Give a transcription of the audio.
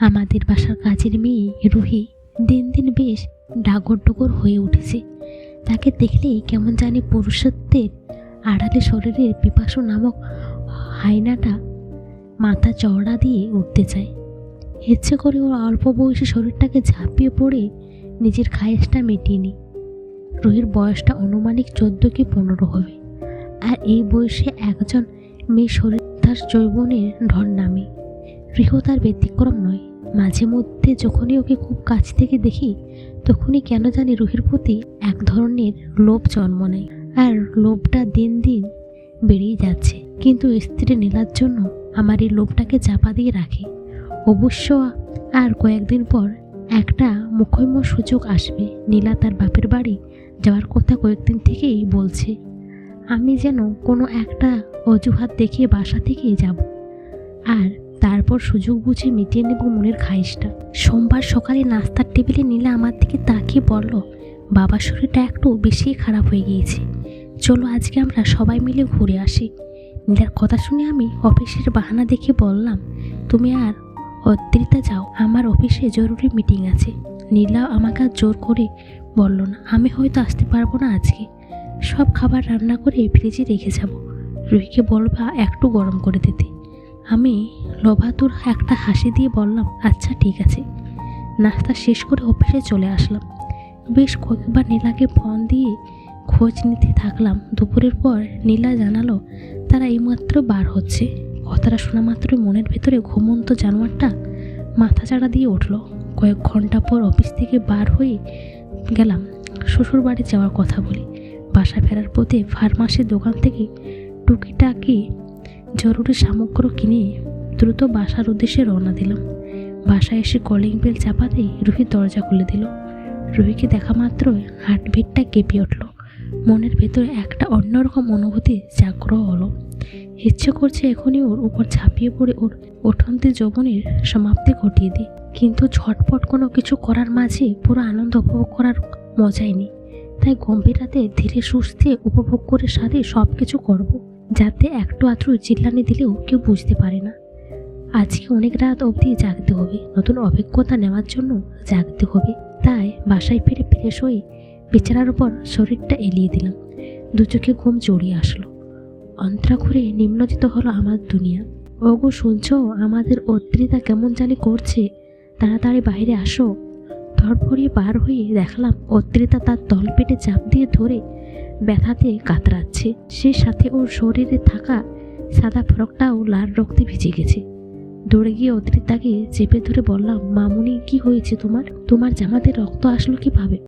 আমাদের বাসার কাজের মেয়ে রুহি দিন দিন বেশ ডাগর ডুগর হয়ে উঠেছে। তাকে দেখলেই কেমন জানি পুরুষত্বের আড়ালে শরীরের পিপাসু নামক হাইনাটা মাথা চওড়া দিয়ে উঠতে চায়। ইচ্ছে করে ওর অল্প বয়সী শরীরটাকে ঝাঁপিয়ে পড়ে নিজের খায়েশটা মিটিয়ে নি রুহির বয়সটা অনুমানিক চোদ্দ কি পনেরো হবে। আর এই বয়সে একজন মেয়ে শরীর তার যৌবনের ঢল নামে। রিহু তার ব্যতিক্রম নয়। মাঝে মধ্যে যখনই ওকে খুব কাছ থেকে দেখি, তখনই কেন জানি রুহির প্রতি এক ধরনের লোভ জন্ম নেয় আর লোভটা দিন দিন বেড়েই যাচ্ছে। কিন্তু স্ত্রী নীলার জন্য আমার এই লোভটাকে চাপা দিয়ে রাখি। অবশ্য আর কয়েকদিন পর একটা মুখৈম সুযোগ আসবে। নীলা তার বাপের বাড়ি যাওয়ার কথা কয়েকদিন থেকেই বলছে, আমি যেন কোনো একটা অজুহাত দেখিয়ে বাসা থেকেই যাব। আর তারপর সুযোগ বুঝে মিটিয়ে নেব মনের খাইশটা সোমবার সকালে নাস্তার টেবিলে নীলা আমার দিকে তাকিয়ে বলল বাবার শরীরটা একটু বেশি খারাপ হয়ে গিয়েছে। চলো আজকে আমরা সবাই মিলে ঘুরে আসি। নীলার কথা শুনে আমি অফিসের বাহানা দেখে বললাম, তুমি আর অদ্রিতা যাও, আমার অফিসে জরুরি মিটিং আছে। নীলা আমাকে জোর করে বলল না, আমি হয়তো আসতে পারব না আজকে। সব খাবার রান্না করে ফ্রিজে রেখে যাব। রুহিকে বলবা একটু গরম করে দিতে। আমি লোভাতুর একটা হাসি দিয়ে বললাম আচ্ছা ঠিক আছে। নাস্তা শেষ করে অফিসে চলে আসলাম। বেশ কয়েকবার নীলাকে ফোন দিয়ে খোঁজ নিতে থাকলাম। দুপুরের পর নীলা জানালো, তারা এইমাত্র বার হচ্ছে। কথাটা শোনা মাত্রই মনের ভেতরে ঘুমন্ত জানোয়ারটা মাথা চাড়া দিয়ে উঠল। কয়েক ঘণ্টা পর অফিস থেকে বার হয়ে গেলাম। শ্বশুর বাড়ি যাওয়ার কথা বলি। বাসা ফেরার পথে ফার্মাসির দোকান থেকে টুকিটাকি জরুরি সামগ্র কিনে দ্রুত বাসার উদ্দেশ্যে রওনা দিলাম। বাসায় এসে কলিং বেল চাপাতেই রুহি দরজা খুলে দিল। রুহিকে দেখা মাত্রই হার্টবিটটা কেঁপে উঠল। মনের ভেতরে একটা অন্যরকম অনুভূতি জাগ্রহ হলো। ইচ্ছে করছে এখনই ওর উপর ঝাঁপিয়ে পড়ে ওর ওঠন্তি যৌবনের সমাপ্তি ঘটিয়ে দিই। কিন্তু ঝটপট কোনো কিছু করার মাঝে পুরো আনন্দ উপভোগ করার মজাই নেই। তাই গম্ভীর রাতে ধীরে সুস্থে উপভোগ করে সাথে সব কিছু করব। যাতে একটু আধটু চিল্লানি দিলেও কেউ বুঝতে পারে না। আজকে অনেক রাত অবধি জাগতে হবে। নতুন অভিজ্ঞতা নেওয়ার জন্য জাগতে হবে। তাই বাসায় ফিরে ফ্রেশ হয়ে বিছানার উপর শরীরটা এলিয়ে দিলাম। দু চোখে ঘুম জড়িয়ে আসলো। অন্তরা ঘুরে নিম্নজিত হলো আমার দুনিয়া। ওগো, শুনছো? আমাদের অদ্রিতা কেমন জানি করছে। তাড়াতাড়ি বাইরে আসো। ধরফরিয়ে বার হয়ে দেখলাম অদ্রিতা তার তলপেটে চাপ দিয়ে ধরে ব্যথাতে কাতরাচ্ছে। সে সাথে ওর শরীরে থাকা সাদা ফ্রকটাও লাল রক্তে ভিজে গেছে। দৌড়ে গিয়ে অদ্রিতাকে চেপে ধরে বললাম, মামুনি, কি হয়েছে তোমার? তোমার জামাতে রক্ত আসলো কীভাবে?